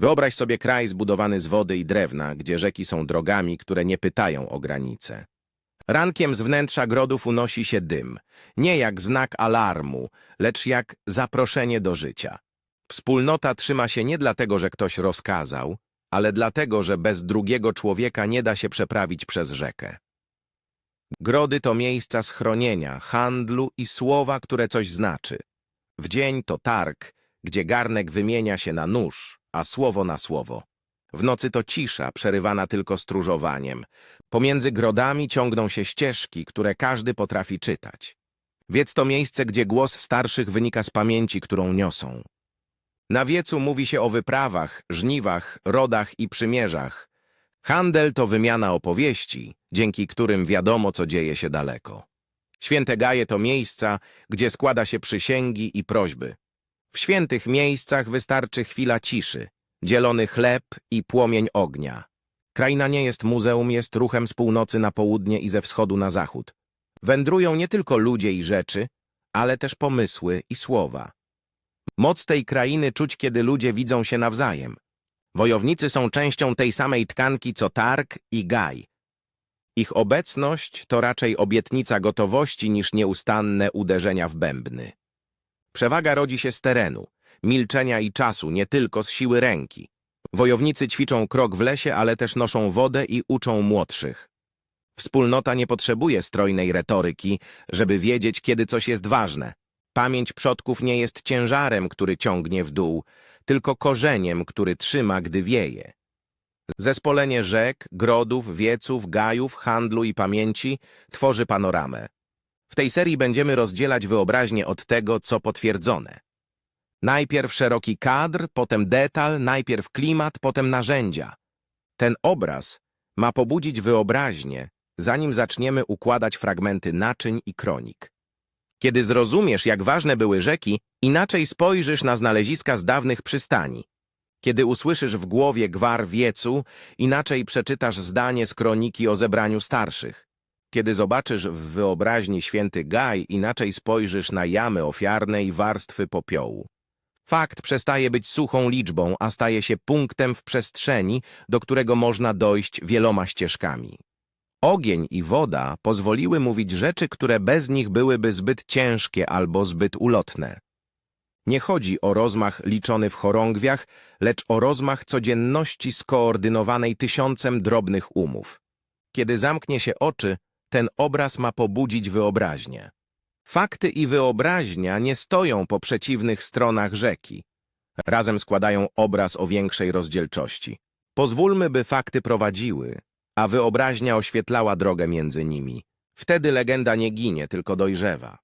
Wyobraź sobie kraj zbudowany z wody i drewna, gdzie rzeki są drogami, które nie pytają o granice. Rankiem z wnętrza grodów unosi się dym, nie jak znak alarmu, lecz jak zaproszenie do życia. Wspólnota trzyma się nie dlatego, że ktoś rozkazał, ale dlatego, że bez drugiego człowieka nie da się przeprawić przez rzekę. Grody to miejsca schronienia, handlu i słowa, które coś znaczy. W dzień to targ, gdzie garnek wymienia się na nóż, a słowo na słowo. W nocy to cisza, przerywana tylko stróżowaniem. Pomiędzy grodami ciągną się ścieżki, które każdy potrafi czytać. Wiec to miejsce, gdzie głos starszych wynika z pamięci, którą niosą. Na wiecu mówi się o wyprawach, żniwach, rodach i przymierzach. Handel to wymiana opowieści, dzięki którym wiadomo, co dzieje się daleko. Święte gaje to miejsca, gdzie składa się przysięgi i prośby. W świętych miejscach wystarczy chwila ciszy, dzielony chleb i płomień ognia. Kraina nie jest muzeum, jest ruchem z północy na południe i ze wschodu na zachód. Wędrują nie tylko ludzie i rzeczy, ale też pomysły i słowa. Moc tej krainy czuć, kiedy ludzie widzą się nawzajem. Wojownicy są częścią tej samej tkanki co targ i gaj. Ich obecność to raczej obietnica gotowości niż nieustanne uderzenia w bębny. Przewaga rodzi się z terenu, milczenia i czasu, nie tylko z siły ręki. Wojownicy ćwiczą krok w lesie, ale też noszą wodę i uczą młodszych. Wspólnota nie potrzebuje strojnej retoryki, żeby wiedzieć, kiedy coś jest ważne. Pamięć przodków nie jest ciężarem, który ciągnie w dół, tylko korzeniem, który trzyma, gdy wieje. Zespolenie rzek, grodów, wieców, gajów, handlu i pamięci tworzy panoramę. W tej serii będziemy rozdzielać wyobraźnię od tego, co potwierdzone. Najpierw szeroki kadr, potem detal, najpierw klimat, potem narzędzia. Ten obraz ma pobudzić wyobraźnię, zanim zaczniemy układać fragmenty naczyń i kronik. Kiedy zrozumiesz, jak ważne były rzeki, inaczej spojrzysz na znaleziska z dawnych przystani. Kiedy usłyszysz w głowie gwar wiecu, inaczej przeczytasz zdanie z kroniki o zebraniu starszych. Kiedy zobaczysz w wyobraźni święty Gaj, inaczej spojrzysz na jamy ofiarne i warstwy popiołu. Fakt przestaje być suchą liczbą, a staje się punktem w przestrzeni, do którego można dojść wieloma ścieżkami. Ogień i woda pozwoliły mówić rzeczy, które bez nich byłyby zbyt ciężkie albo zbyt ulotne. Nie chodzi o rozmach liczony w chorągwiach, lecz o rozmach codzienności skoordynowanej tysiącem drobnych umów. Kiedy zamknie się oczy, ten obraz ma pobudzić wyobraźnię. Fakty i wyobraźnia nie stoją po przeciwnych stronach rzeki. Razem składają obraz o większej rozdzielczości. Pozwólmy, by fakty prowadziły, a wyobraźnia oświetlała drogę między nimi. Wtedy legenda nie ginie, tylko dojrzewa.